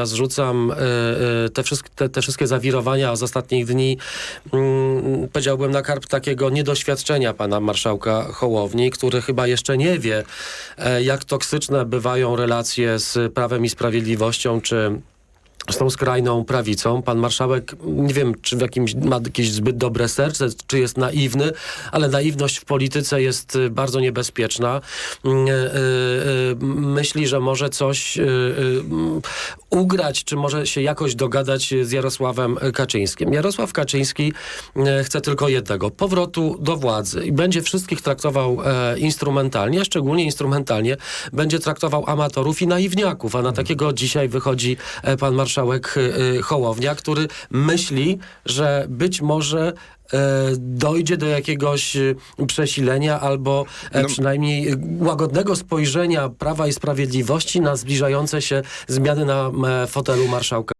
ja zrzucam e, e, te, wszystkie, te, te wszystkie zawirowania z ostatnich dni, mm, powiedziałbym, na karp takiego niedoświadczenia pana marszałka Hołowni, który chyba jeszcze nie wie, e, jak toksyczne bywają relacje z Prawem i Sprawiedliwością, czy z tą skrajną prawicą. Pan marszałek, nie wiem, czy w jakimś, ma jakieś zbyt dobre serce, czy jest naiwny, ale naiwność w polityce jest y, bardzo niebezpieczna. Mm, y, y, Myśli, że może coś ugrać, czy może się jakoś dogadać z Jarosławem Kaczyńskim. Jarosław Kaczyński chce tylko jednego, powrotu do władzy i będzie wszystkich traktował e, instrumentalnie, a szczególnie instrumentalnie będzie traktował amatorów i naiwniaków, a na takiego dzisiaj wychodzi e, pan marszałek e, Hołownia, który myśli, że być może e, dojdzie do jakiegoś e, przesilenia albo e, No- przynajmniej e, łagodnego spojrzenia Prawa i Sprawiedliwości na zbliżające się zmiany na e, fotelu marszałka.